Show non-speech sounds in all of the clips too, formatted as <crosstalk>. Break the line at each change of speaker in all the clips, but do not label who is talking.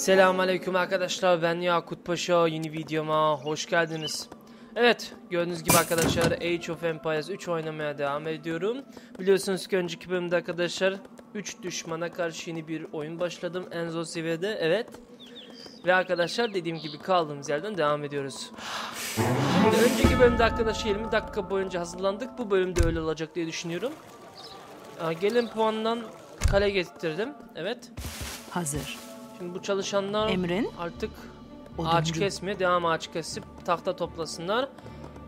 Selamünaleyküm arkadaşlar ben Yakut Paşa yeni videoma hoş geldiniz. Evet gördüğünüz gibi arkadaşlar Age of Empires 3 oynamaya devam ediyorum. Biliyorsunuz ki önceki bölümde arkadaşlar 3 düşmana karşı yeni bir oyun başladım en zor seviyede evet. Ve arkadaşlar dediğim gibi kaldığımız yerden devam ediyoruz. Şimdi önceki bölümde arkadaşlar 20 dakika boyunca hazırlandık. Bu bölümde öyle olacak diye düşünüyorum. Gelin puandan kale getirdim. Evet.
Hazır.
Şimdi bu çalışanlar
Emrin
artık
oduncu.
ağaç kesmeye devam ağaç kesip tahta toplasınlar.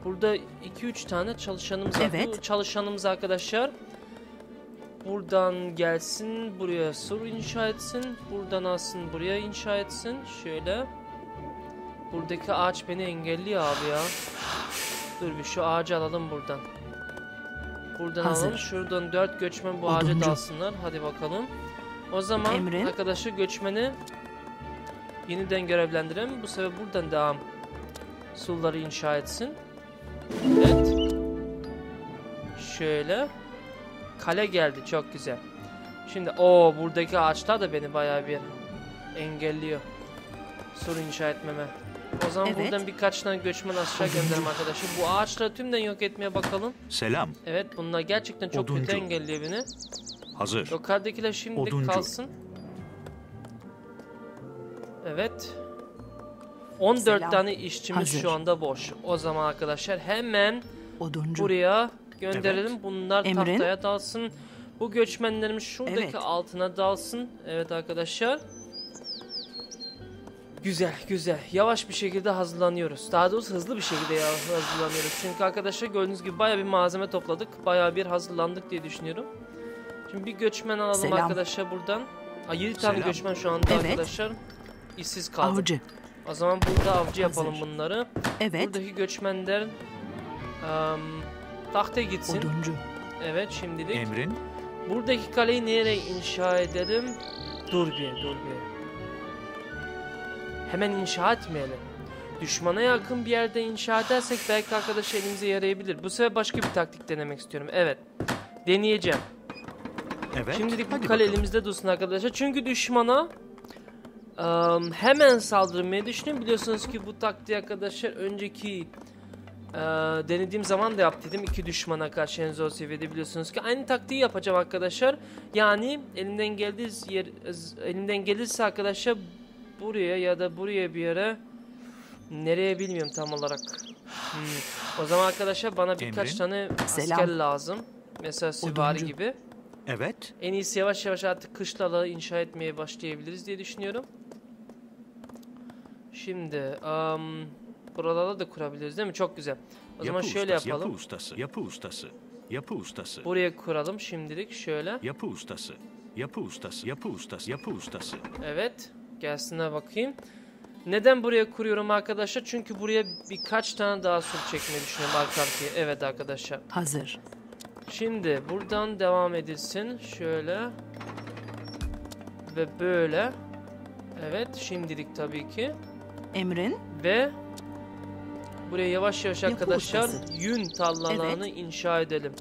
Burada 2-3 tane çalışanımız var.
Evet.
Bu çalışanımız arkadaşlar buradan gelsin buraya sur inşa etsin. Buradan alsın buraya inşa etsin. Şöyle. Buradaki ağaç beni engelliyor abi ya. Dur bir şu ağacı alalım buradan. Buradan
Hazır.
alalım. Şuradan 4 göçmen bu ağaca
Oduncu.
dalsınlar. Hadi bakalım. O zaman
Emrin.
arkadaşı göçmeni yeniden görevlendirelim. Bu sefer buradan devam sulları inşa etsin. Evet. Şöyle. Kale geldi. Çok güzel. Şimdi o buradaki ağaçlar da beni bayağı bir engelliyor. Sur inşa etmeme. O zaman
Evet.
buradan birkaç tane göçmen aşağı gönderelim arkadaşlar. Bu ağaçları tümden yok etmeye bakalım.
Selam.
Evet bunlar gerçekten çok kötü
Oduncu.
engelliyor beni.
Hazır.
Yukarıdakiler şimdilik
Oduncu.
kalsın. Evet. 14
Selam.
tane işçimiz
Hazır.
şu anda boş. O zaman arkadaşlar hemen
oduncu.
buraya gönderelim. Bunlar
Emrin.
tahtaya dalsın. Bu göçmenlerimiz şuradaki
Evet.
altına dalsın. Evet arkadaşlar. Güzel güzel. Yavaş bir şekilde hazırlanıyoruz. Daha doğrusu hızlı bir şekilde hazırlanıyoruz. Çünkü arkadaşlar gördüğünüz gibi baya bir malzeme topladık. Baya bir hazırlandık diye düşünüyorum. Şimdi bir göçmen alalım
Selam.
arkadaşlar buradan. Aa, 7 tane
Selam.
göçmen şu anda
Evet.
arkadaşlar. İşsiz kaldı.
Avcı.
O zaman burada avcı yapalım
Hazır.
bunları.
Evet.
Buradaki göçmenler em, tahtaya gitsin.
Oduncu.
Evet şimdilik.
Emrin.
Buradaki kaleyi nereye inşa edelim? Dur bir, dur bir. Hemen inşa etmeyelim. Düşmana yakın bir yerde inşa edersek belki arkadaş elimize yarayabilir. Bu sefer başka bir taktik denemek istiyorum. Evet. Deneyeceğim.
Evet.
Şimdilik bu
Hadi
kale
bakalım.
elimizde dursun arkadaşlar. Çünkü düşmana em, hemen saldırmayı düşünüyorum. Biliyorsunuz ki bu taktiği arkadaşlar önceki e, denediğim zaman da yaptıydım. iki düşmana karşı en zor seviyede biliyorsunuz ki. Aynı taktiği yapacağım arkadaşlar. Yani elimden geldiği yer, elimden gelirse arkadaşlar buraya ya da buraya bir yere nereye bilmiyorum tam olarak. Hmm. O zaman arkadaşlar bana birkaç
Emrin.
tane
Selam.
asker lazım. Mesela süvari
Oduncu.
gibi.
Evet.
En iyisi yavaş yavaş artık kışlaları inşa etmeye başlayabiliriz diye düşünüyorum. Şimdi am, buralarda da kurabiliriz değil mi? Çok güzel. O zaman
Yapı
şöyle
ustası,
yapalım.
Yapı ustası. Yapı ustası. Yapı ustası.
Buraya kuralım şimdilik şöyle.
Yapı ustası. Yapı ustası. Yapı ustası. Yapı ustası.
Evet. Gelsinler bakayım. Neden buraya kuruyorum arkadaşlar? Çünkü buraya birkaç tane daha sur çekmeyi düşünüyorum arka arkaya. Evet arkadaşlar.
Hazır.
Şimdi buradan devam edilsin. Şöyle. Ve böyle. Evet şimdilik tabii ki.
Emrin
Ve buraya yavaş yavaş
Yapı
arkadaşlar
ustası.
yün tarlalarını inşa edelim.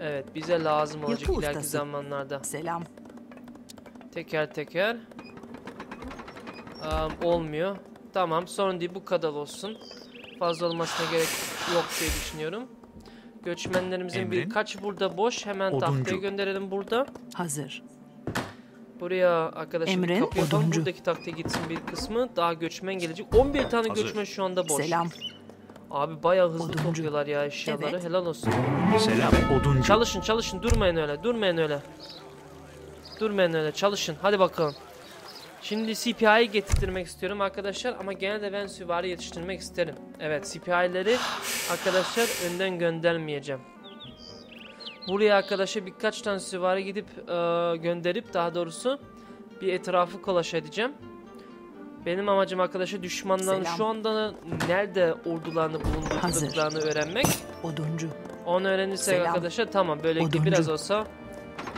Evet bize lazım olacak
Yapı
ileriki
ustası.
zamanlarda.
selam.
Teker teker. Am, olmuyor. Tamam sorun değil bu kadar olsun. Fazla olmasına gerek yok diye düşünüyorum. Göçmenlerimizin
Emrin.
birkaç burada boş. Hemen tahtaya
Oduncu.
gönderelim burada.
Hazır.
Buraya arkadaşlar bir
Emrin,
kapı yapalım.
oduncu.
Buradaki tahtaya gitsin bir kısmı. Daha göçmen gelecek. 11 tane
Hazır.
göçmen şu anda boş.
Selam.
Abi bayağı hızlı
Oduncu.
topluyorlar ya eşyaları.
Evet.
Helal olsun.
Selam. Oduncu.
Çalışın çalışın durmayın öyle. Durmayın öyle. Durmayın öyle. Çalışın. Hadi bakalım. Şimdi CPI'yi getirtmek istiyorum arkadaşlar ama gene de ben süvari yetiştirmek isterim. Evet CPI'leri arkadaşlar önden göndermeyeceğim. Buraya arkadaşlar birkaç tane süvari gidip e, gönderip daha doğrusu bir etrafı kolaş edeceğim. Benim amacım arkadaşlar düşmanların
Selam.
şu anda nerede ordularını bulundurduklarını öğrenmek.
Oduncu.
Onu öğrenirsek
Selam.
arkadaşlar tamam böylelikle
Oduncu.
biraz olsa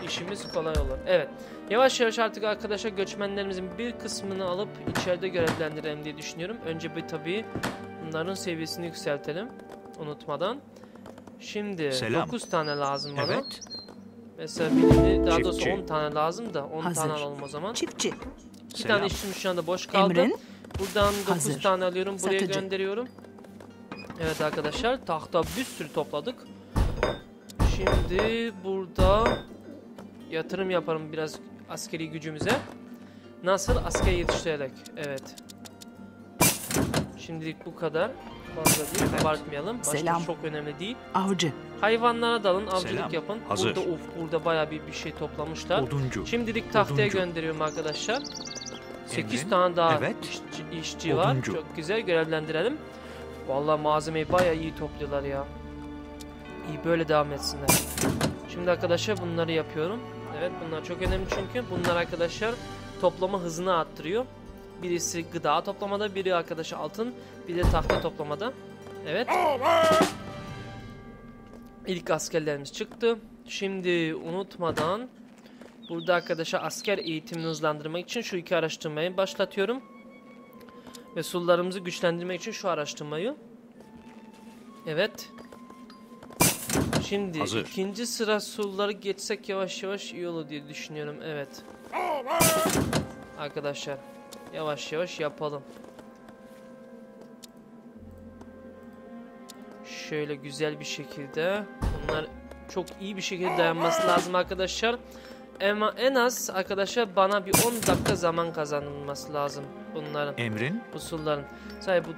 işimiz kolay olur. Evet. Yavaş yavaş artık arkadaşlar göçmenlerimizin bir kısmını alıp içeride görevlendirelim diye düşünüyorum. Önce bir tabii bunların seviyesini yükseltelim. Unutmadan. Şimdi
Selam.
9 tane lazım bana.
Evet.
Mesela birini daha doğrusu
Çiftçi.
10 tane lazım da 10
Hazır.
tane alalım o zaman.
Çiftçi.
İki
Selam.
tane işçimiz şu anda boş kaldı.
Emrin.
Buradan 9
Hazır.
tane alıyorum. Buraya
Satıcı.
gönderiyorum. Evet arkadaşlar tahta bir sürü topladık. Şimdi burada yatırım yaparım biraz askeri gücümüze. Nasıl? Asker yetiştirerek. Evet. Şimdilik bu kadar. Fazla değil. Abartmayalım. Başka
Selam.
çok önemli değil.
Avcı.
Hayvanlara dalın. Avcılık
Selam.
yapın.
Hazır.
Burada of burada bayağı bir, bir şey toplamışlar.
Oduncu.
Şimdilik tahtaya
Oduncu.
gönderiyorum arkadaşlar. 8
Emrin.
tane daha
Evet.
işçi, işçi var. Çok güzel görevlendirelim. Vallahi malzemeyi bayağı iyi topluyorlar ya. İyi böyle devam etsinler. Şimdi arkadaşlar bunları yapıyorum. Evet bunlar çok önemli çünkü bunlar arkadaşlar toplama hızını arttırıyor. Birisi gıda toplamada, biri arkadaşlar altın, bir de tahta toplamada. Evet. İlk askerlerimiz çıktı. Şimdi unutmadan burada arkadaşlar asker eğitimini hızlandırmak için şu iki araştırmayı başlatıyorum. Ve sullarımızı güçlendirmek için şu araştırmayı. Evet. Şimdi
Hazır.
ikinci sıra sulları geçsek yavaş yavaş iyi olur diye düşünüyorum. Evet. Arkadaşlar yavaş yavaş yapalım. Şöyle güzel bir şekilde. Bunlar çok iyi bir şekilde dayanması lazım arkadaşlar. Ama en az arkadaşlar bana bir 10 dakika zaman kazanılması lazım bunların.
Emrin.
Bu sulların. Say bu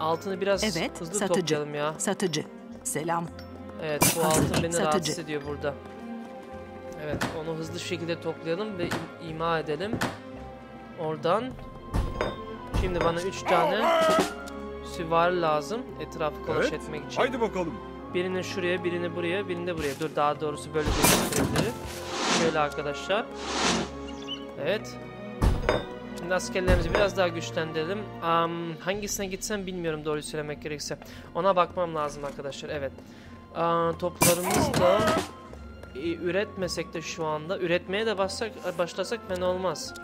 altını biraz
Evet,
hızlı
satıcı.
toplayalım ya.
Satıcı. Selam.
Evet bu altın beni
satıcı.
rahatsız ediyor burada. Evet onu hızlı şekilde toplayalım ve im- ima edelim. Oradan. Şimdi bana 3 tane süvari lazım etrafı kolaş
Evet,
etmek için.
Haydi bakalım.
Birini şuraya, birini buraya, birini de buraya. Dur daha doğrusu böyle gösterebilirim. Şöyle arkadaşlar. Evet. Şimdi askerlerimizi biraz daha güçlendirelim. Am, hangisine gitsem bilmiyorum doğruyu söylemek gerekirse. Ona bakmam lazım arkadaşlar. Evet. Aa, toplarımız da e, üretmesek de şu anda. Üretmeye de başlasak, başlasak fena olmaz.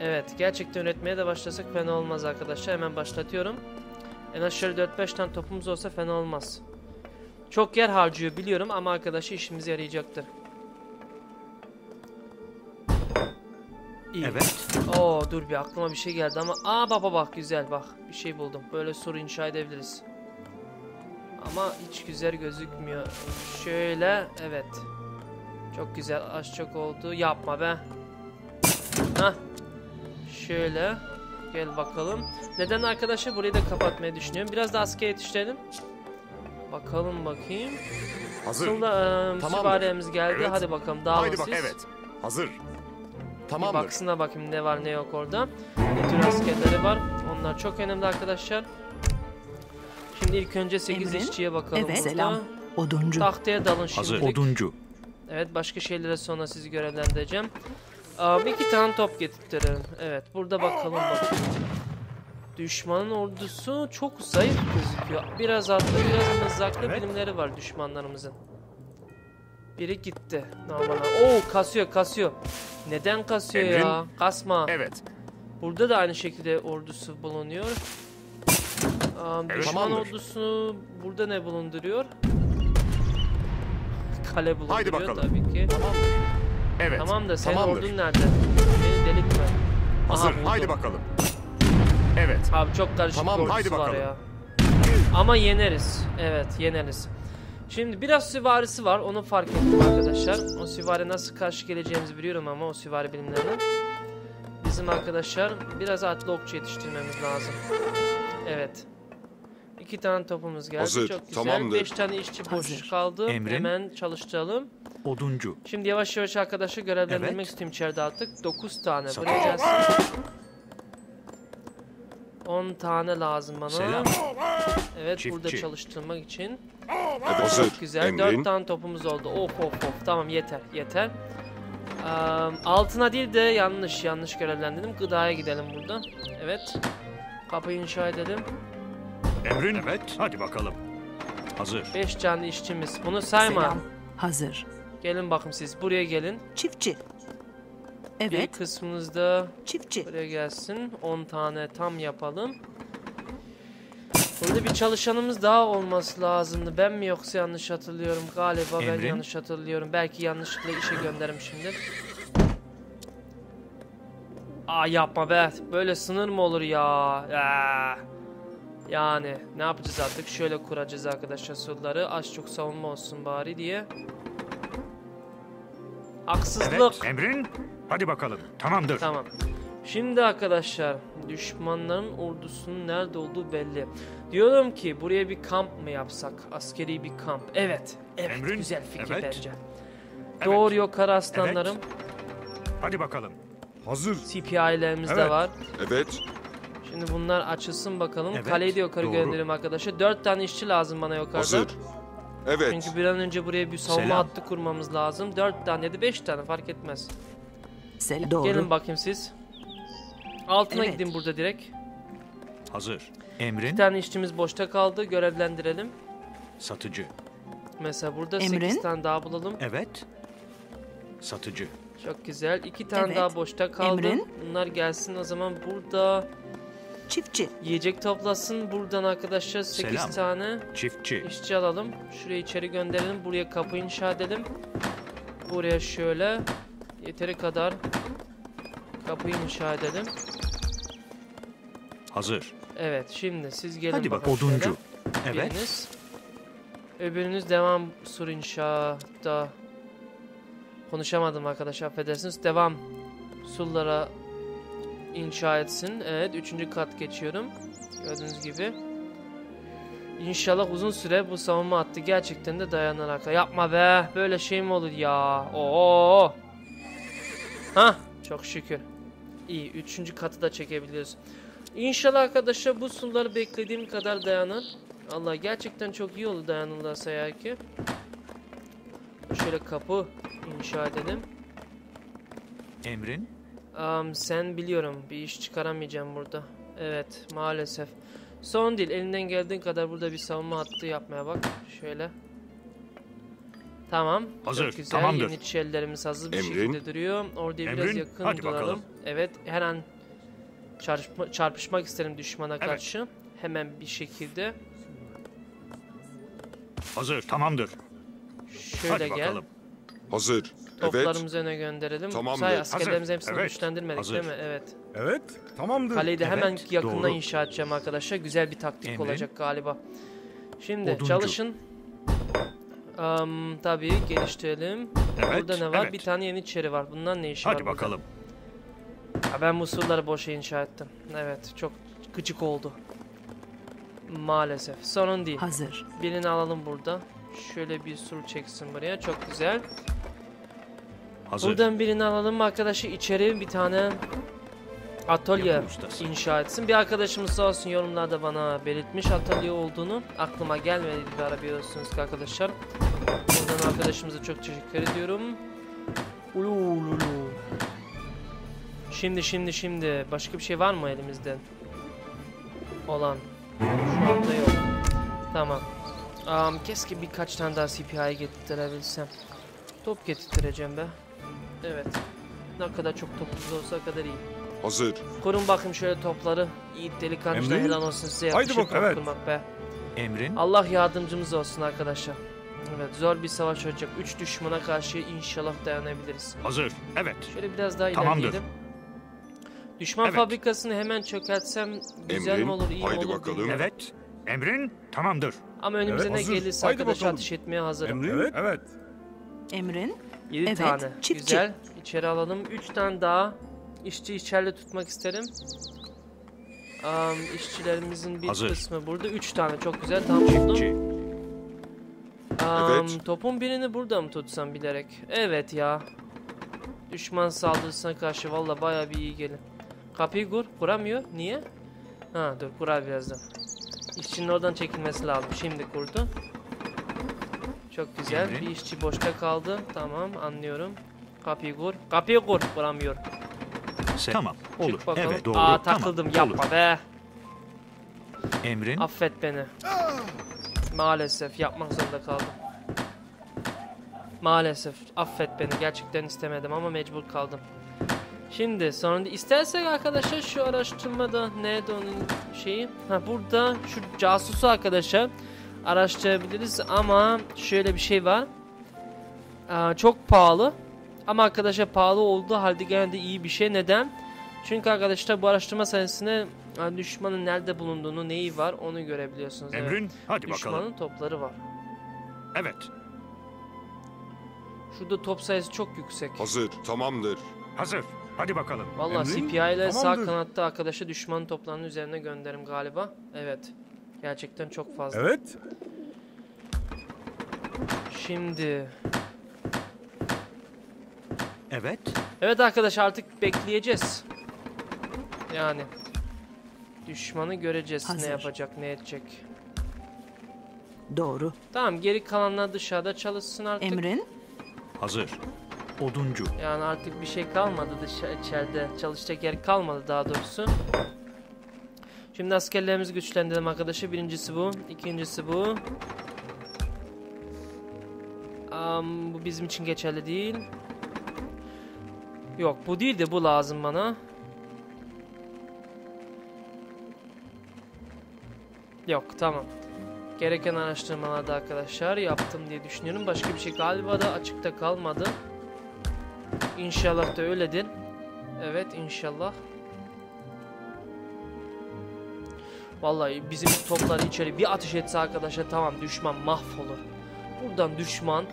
Evet. Gerçekten üretmeye de başlasak fena olmaz arkadaşlar. Hemen başlatıyorum. En şöyle 4-5 tane topumuz olsa fena olmaz. Çok yer harcıyor biliyorum ama arkadaşı işimize yarayacaktır. İyi.
Evet.
Oo dur bir aklıma bir şey geldi ama aa baba bak güzel bak bir şey buldum. Böyle soru inşa edebiliriz. Ama hiç güzel gözükmüyor. Şöyle evet. Çok güzel az çok oldu. Yapma be. Hah. Şöyle. Gel bakalım. Neden arkadaşlar burayı da kapatmayı düşünüyorum. Biraz da asker yetiştirelim. Bakalım bakayım.
Hazır.
E,
Tamamdır.
süvarimiz geldi.
Evet.
Hadi bakalım dağılın
Haydi bak
siz.
evet. Hazır.
Bir
Tamamdır.
baksına bakayım ne var ne yok orada. Ne tür askerleri var. Onlar çok önemli arkadaşlar. Şimdi ilk önce 8
Emrin.
işçiye bakalım
Evet.
burada.
Selam. Oduncu.
Tahtaya dalın şimdi.
Hazır. Oduncu.
Evet başka şeylere sonra sizi görevlendireceğim. Um, iki tane top getirtirim. Evet burada bakalım bakayım. Düşmanın ordusu çok zayıf gözüküyor. Biraz atlı biraz mızraklı
Evet.
birimleri var düşmanlarımızın. Biri gitti. Normal. Oo kasıyor kasıyor. Neden kasıyor ya?
Emrin.
Kasma.
Evet.
Burada da aynı şekilde ordusu bulunuyor. Um,
Evet,
düşman
tamamdır.
ordusu burada ne bulunduruyor? Kale bulunduruyor tabii ki.
Evet.
Tamam da senin
Tamamdır.
ordun nerede? Beni delirtme.
Hazır.
buldum.
Haydi bakalım. Evet.
Abi çok karışık
Tamam, haydi bakalım.
ya. Ama yeneriz. Evet yeneriz. Şimdi biraz süvarisi var onu fark ettim arkadaşlar. O süvari nasıl karşı geleceğimizi biliyorum ama o süvari bilimlerini. Bizim arkadaşlar biraz atlı okçu yetiştirmemiz lazım. Evet. İki tane topumuz geldi.
Hazır,
Çok güzel.
tamamdır.
Beş tane işçi boş kaldı.
Emrin.
Hemen çalıştıralım.
Oduncu.
Şimdi yavaş yavaş arkadaşlar görevlendirmek
Evet.
istiyorum içeride artık. 9 tane. Buraya gelsin. 10 tane lazım bana.
Selam.
Evet
Çiftçi.
burada çalıştırmak için.
Hazır.
Güzel.
Emrin.
4 tane topumuz oldu. Of of of. Tamam yeter yeter. Eee, altına değil de yanlış yanlış görevlendirdim. Gıdaya gidelim buradan. Evet. Kapıyı inşa edelim.
Emrin. Evet. Hadi bakalım. Hazır.
5 canlı işçimiz. Bunu sayma.
Selam. Hazır.
Gelin bakın siz. Buraya gelin.
Çiftçi.
Bir
Evet.
kısmınızda
Çiftçi.
Buraya gelsin. 10 tane tam yapalım. Burada bir çalışanımız daha olması lazımdı. Ben mi yoksa yanlış hatırlıyorum? Galiba ben
Emrin.
yanlış hatırlıyorum. Belki yanlışlıkla işe göndermişimdir. Aa yapma be. Böyle sınır mı olur ya? Ya. Yani ne yapacağız artık? Şöyle kuracağız arkadaşlar surları. Az çok savunma olsun bari diye. Haksızlık.
Evet. Emrin. Hadi bakalım. Tamamdır.
Tamam. Şimdi arkadaşlar düşmanların ordusunun nerede olduğu belli. Diyorum ki buraya bir kamp mı yapsak? Askeri bir kamp. Evet. Evet
Emrin,
güzel fikir
evet.
bence.
Evet.
Doğru yok kara aslanlarım.
Hadi bakalım.
Hazır.
CPI'lerimiz de
Evet.
var.
Evet.
Şimdi bunlar açılsın bakalım.
Evet,
Kaleyi de yukarı
doğru.
gönderelim arkadaşlar. Dört tane işçi lazım bana yukarıda.
Hazır. Evet.
Çünkü bir an önce buraya bir savunma
Selam.
hattı kurmamız lazım. Dört tane ya da beş tane fark etmez.
Selam. Doğru.
Gelin bakayım siz. Altına
Evet.
gidin burada direkt.
Hazır.
Bir
Emrin.
tane işçimiz boşta kaldı. Görevlendirelim.
Satıcı.
Mesela burada
Emrin.
8 tane daha bulalım.
Evet. Satıcı.
Çok güzel. 2 tane
Evet.
daha boşta kaldı.
Emrin.
Bunlar gelsin o zaman burada
Çiftçi.
yiyecek toplasın. Buradan arkadaşlar 8
Selam.
tane
Çiftçi.
işçi alalım. Şuraya içeri gönderelim. Buraya kapı inşa edelim. Buraya şöyle yeteri kadar kapı inşa edelim.
Hazır.
Evet şimdi siz gelin
Hadi bak
şöyle.
oduncu. Evet.
Biriniz. Öbürünüz devam sur inşaatta. Konuşamadım arkadaş affedersiniz. Devam surlara inşa etsin. Evet üçüncü kat geçiyorum. Gördüğünüz gibi. İnşallah uzun süre bu savunma hattı gerçekten de arkadaşlar. Yapma be. Böyle şey mi olur ya? Oo. Ha, çok şükür. İyi. Üçüncü katı da çekebiliyoruz. İnşallah arkadaşlar bu sular beklediğim kadar dayanır. Allah gerçekten çok iyi oldu dayanırlarsa eğer ki. Şöyle kapı inşa edelim.
Emrin.
Am, sen biliyorum bir iş çıkaramayacağım burada. Evet maalesef. Son değil elinden geldiğin kadar burada bir savunma hattı yapmaya bak. Şöyle. Tamam.
Hazır,
Çok güzel.
tamamdır.
Yeni çellerimiz hazır bir
Emrin.
şekilde duruyor. Biraz
Emrin,
yakın
hadi
duralım.
bakalım.
Evet her an çarpışma, çarpışmak isterim düşmana
Evet.
karşı. Hemen bir şekilde.
Hazır. Tamamdır.
Şöyle
Hadi
gel.
bakalım.
Hazır. Evet.
Toplarımızı öne gönderelim.
Tamamdır.
Say askerlerimizi
Hazır.
hepsini
Evet.
güçlendirmedik
Hazır.
değil mi? Evet.
Evet. Tamamdır.
Kaleyi de hemen
Evet,
yakından
doğru.
inşa edeceğim arkadaşlar. Güzel bir taktik
Emrin.
olacak galiba. Şimdi
Oduncu.
çalışın. Am, tabii geliştirelim.
Evet.
Burada ne var?
evet.
Bir tane yeni içeri var. Bundan ne işi
Hadi
var burada?
bakalım.
Ha, ben bu surları boşa inşa ettim. Evet çok gıcık oldu. Maalesef. Sorun değil.
Hazır.
Birini alalım burada. Şöyle bir sur çeksin buraya. Çok güzel.
Hazır.
Buradan birini alalım arkadaşı içeri bir tane atölye inşa etsin. Bir arkadaşımız sağ olsun yorumlarda bana belirtmiş atölye olduğunu. Aklıma gelmedi bir ara biliyorsunuz ki arkadaşlar. Buradan arkadaşımıza çok teşekkür ediyorum. Ulu ulu ulu. Şimdi şimdi şimdi başka bir şey var mı elimizde? Olan. Şu anda yok. Tamam. Am, keşke birkaç tane daha CPI getirebilsem. Top getireceğim be. Evet. Ne kadar çok topumuz olsa o kadar iyi.
Hazır.
Korun bakayım şöyle topları. Yiğit delikanlıca
Emrin?
helal olsun size
Haydi
yakışır
bakalım.
top kurmak be.
Emrin.
Allah yardımcımız olsun arkadaşlar. Evet zor bir savaş olacak. Üç düşmana karşı inşallah dayanabiliriz.
Hazır. Evet.
Şöyle biraz daha
Tamamdır.
ilerleyelim. Düşman
Evet.
fabrikasını hemen çökertsem güzel
Emrin,
mi olur iyi mi
haydi
olur
bakalım.
bilmiyorum.
Evet. Emrin. Tamamdır.
Ama önümüze
Evet,
ne
hazır.
gelirse
Haydi
arkadaş
bakalım.
ateş etmeye hazırım.
Emrin. Evet. Evet.
Emrin.
7
Evet,
tane.
çiftçi.
Güzel. İçeri alalım. 3 tane daha işçi içeride tutmak isterim. Am, işçilerimizin bir
Hazır.
kısmı burada. 3 tane çok güzel. Tam buldum.
Çiftçi.
Am,
Evet.
Topun birini burada mı tutsam bilerek? Evet ya. Düşman saldırısına karşı valla baya bir iyi gelin. Kapıyı kur. Kuramıyor. Niye? Ha dur kurar birazdan. İşçinin oradan çekilmesi lazım. Şimdi kurdu. Çok güzel.
Emrin.
Bir işçi boşta kaldı. Tamam anlıyorum. Kapıyı kur. Kapıyı kur. Kuramıyor.
Se- tamam. Olur.
Çık bakalım.
Evet doğru.
Aa
tamam.
takıldım.
Olur.
Yapma be.
Emrin.
Affet beni. Maalesef yapmak zorunda kaldım. Maalesef affet beni. Gerçekten istemedim ama mecbur kaldım. Şimdi sonunda istersek arkadaşlar şu araştırmada neydi onun şeyi? Ha burada şu casusu arkadaşlar araştırabiliriz ama şöyle bir şey var. Aa, çok pahalı. Ama arkadaşlar pahalı olduğu halde gene de iyi bir şey. Neden? Çünkü arkadaşlar bu araştırma sayesinde e, düşmanın nerede bulunduğunu, neyi var onu görebiliyorsunuz. Evet.
Emrin, hadi
Düşmanın
bakalım.
topları var.
Evet.
Şurada top sayısı çok yüksek.
Hazır. Tamamdır.
Hazır. Hadi bakalım.
Vallahi
Emrin,
CPI ile sağ kanatta arkadaşı düşman toplarının üzerine gönderim galiba. Evet. Gerçekten çok fazla.
Evet.
Şimdi
Evet.
Evet arkadaş artık bekleyeceğiz. Yani düşmanı göreceğiz
Hazır.
ne yapacak ne edecek.
Doğru.
Tamam geri kalanlar dışarıda çalışsın artık.
Emrin.
Hazır. Oduncu.
Yani artık bir şey kalmadı dışarı içeride çalışacak yer kalmadı daha doğrusu. Şimdi askerlerimizi güçlendirelim arkadaşlar. Birincisi bu, ikincisi bu. Am, bu bizim için geçerli değil. Yok bu değil de bu lazım bana. Yok tamam. Gereken araştırmalarda arkadaşlar yaptım diye düşünüyorum. Başka bir şey galiba da açıkta kalmadı. İnşallah da öyledir. Evet inşallah. Vallahi bizim toplar içeri bir ateş etse arkadaşlar tamam düşman mahvolur. Buradan düşman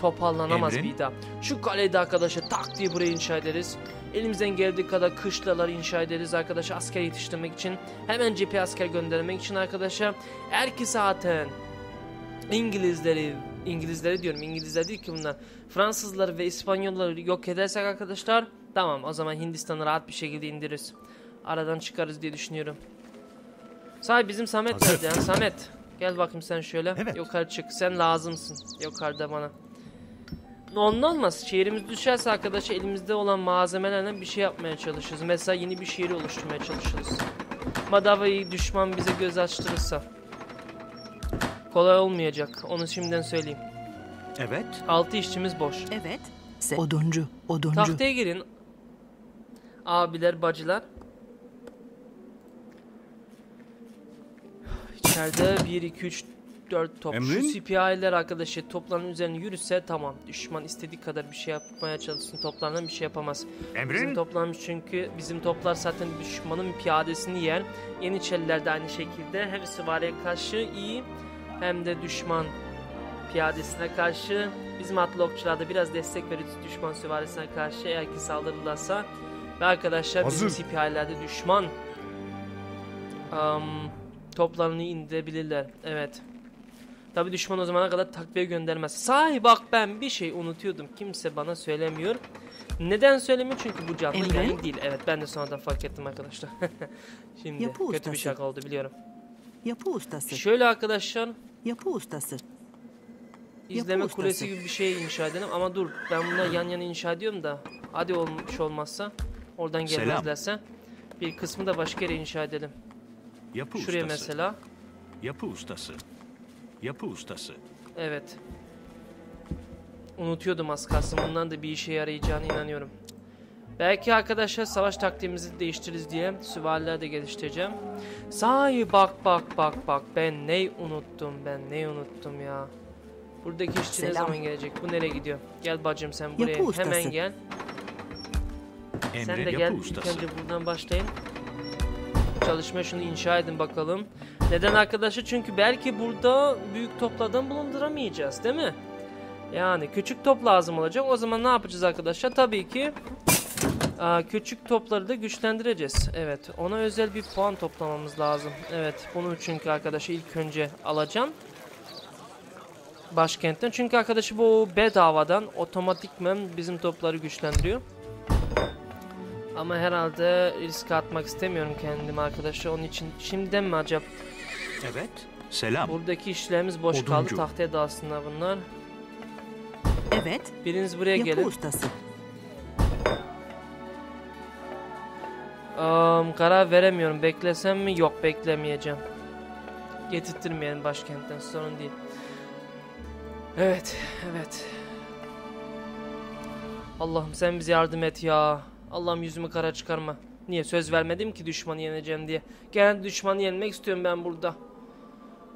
toparlanamaz
Emrin?
bir daha. Şu kaleyi de arkadaşlar tak diye buraya inşa ederiz. Elimizden geldiği kadar kışlalar inşa ederiz arkadaşlar asker yetiştirmek için. Hemen cephe asker göndermek için arkadaşlar. Eğer ki zaten İngilizleri, İngilizleri diyorum İngilizler değil ki bunlar. Fransızları ve İspanyolları yok edersek arkadaşlar tamam o zaman Hindistan'ı rahat bir şekilde indiririz. Aradan çıkarız diye düşünüyorum. Sahi bizim Samet nerede ya? Samet. Gel bakayım sen şöyle.
Evet.
Yukarı çık. Sen lazımsın. Yukarıda bana. Ondan olmaz. Şehrimiz düşerse arkadaş elimizde olan malzemelerle bir şey yapmaya çalışırız. Mesela yeni bir şehir oluşturmaya çalışırız. Madava'yı düşman bize göz açtırırsa. Kolay olmayacak. Onu şimdiden söyleyeyim.
Evet.
Altı işçimiz boş.
Evet. Se- oduncu. Oduncu.
Tahtaya girin. Abiler, bacılar. İçeride 1, 2, 3, 4 top.
Emrin?
Şu CPI'ler arkadaşı topların üzerine yürüse tamam. Düşman istediği kadar bir şey yapmaya çalışsın. Toplardan bir şey yapamaz. Bizim
Emrin.
toplarımız çünkü bizim toplar zaten düşmanın piyadesini yer. Yeniçeriler de aynı şekilde hem süvariye karşı iyi hem de düşman piyadesine karşı bizim atlı okçular da biraz destek veririz düşman süvarisine karşı eğer ki saldırırlarsa ve arkadaşlar bizim
Hazır.
CPI'lerde düşman am, toplarını indirebilirler. Evet. Tabi düşman o zamana kadar takviye göndermez. Sahi bak ben bir şey unutuyordum. Kimse bana söylemiyor. Neden söylemiyor? Çünkü bu canlı
Emre?
yayın değil. Evet ben de sonradan fark ettim arkadaşlar. <laughs> Şimdi
Yapı
kötü bir
ustası.
şaka oldu biliyorum.
Yapı ustası.
Şöyle arkadaşlar
Yapı ustası.
İzleme
ustası.
kulesi gibi bir şey inşa edelim ama dur ben bunları yan yana inşa ediyorum da hadi olmuş olmazsa oradan gelmezlerse bir kısmı da başka yere inşa edelim.
Yapı
Şuraya
ustası.
mesela
Yapı ustası. Yapı ustası.
evet. Unutuyordum az kalsın bundan da bir işe yarayacağına inanıyorum. Belki arkadaşlar savaş taktiğimizi değiştiririz diye süvariler de geliştireceğim. Sahi bak bak bak bak ben ne unuttum ben ne unuttum ya. Buradaki işçi ne
Selam.
zaman gelecek? Bu nereye gidiyor? Gel bacım sen buraya
Yapı ustası.
hemen gel.
Emre
Sen de
yapı
gel ilk
ustası.
önce buradan başlayın. Çalışmaya şunu inşa edin bakalım. Neden arkadaşlar? Çünkü belki burada büyük toplardan bulunduramayacağız değil mi? Yani küçük top lazım olacak. O zaman ne yapacağız arkadaşlar? Tabii ki küçük topları da güçlendireceğiz. Evet ona özel bir puan toplamamız lazım. Evet bunu çünkü arkadaşı ilk önce alacağım. Başkentten. Çünkü arkadaşı bu bedavadan otomatikmen bizim topları güçlendiriyor. Ama herhalde riske atmak istemiyorum kendimi arkadaşlar. Onun için şimdiden mi acaba?
Evet. Selam.
Buradaki işlerimiz boş kaldı.
Oduncu.
Tahtaya da aslında bunlar.
Evet.
Biriniz buraya
Yapı
gelin.
ustası.
Am, karar veremiyorum. Beklesem mi? Yok beklemeyeceğim. Getirttirmeyelim başkentten sorun değil. Evet, evet. Allah'ım sen bize yardım et ya. Allah'ım yüzümü kara çıkarma. Niye söz vermedim ki düşmanı yeneceğim diye. Gene düşmanı yenmek istiyorum ben burada.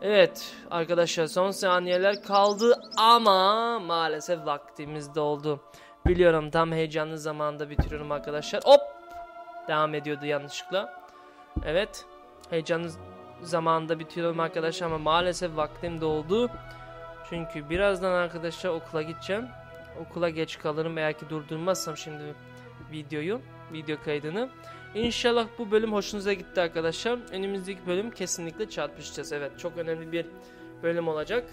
Evet arkadaşlar son saniyeler kaldı ama maalesef vaktimiz doldu. Biliyorum tam heyecanlı zamanda bitiriyorum arkadaşlar. Hop! devam ediyordu yanlışlıkla. Evet. Heyecanlı zamanında bitiriyorum arkadaşlar ama maalesef vaktim doldu. Çünkü birazdan arkadaşlar okula gideceğim. Okula geç kalırım eğer ki durdurmazsam şimdi videoyu, video kaydını. İnşallah bu bölüm hoşunuza gitti arkadaşlar. Önümüzdeki bölüm kesinlikle çarpışacağız. Evet çok önemli bir bölüm olacak.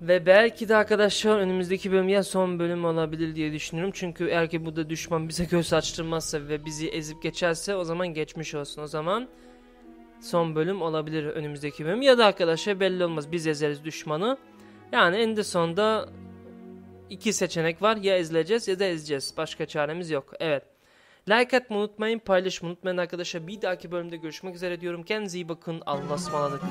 Ve belki de arkadaşlar önümüzdeki bölüm ya son bölüm olabilir diye düşünüyorum. Çünkü eğer ki burada düşman bize göz açtırmazsa ve bizi ezip geçerse o zaman geçmiş olsun. O zaman son bölüm olabilir önümüzdeki bölüm. Ya da arkadaşlar belli olmaz biz ezeriz düşmanı. Yani en de sonunda iki seçenek var. Ya ezileceğiz ya da ezeceğiz. Başka çaremiz yok. Evet. Like atmayı unutmayın, paylaşmayı unutmayın arkadaşlar. Bir dahaki bölümde görüşmek üzere diyorum. Kendinize iyi bakın. Allah'a ısmarladık.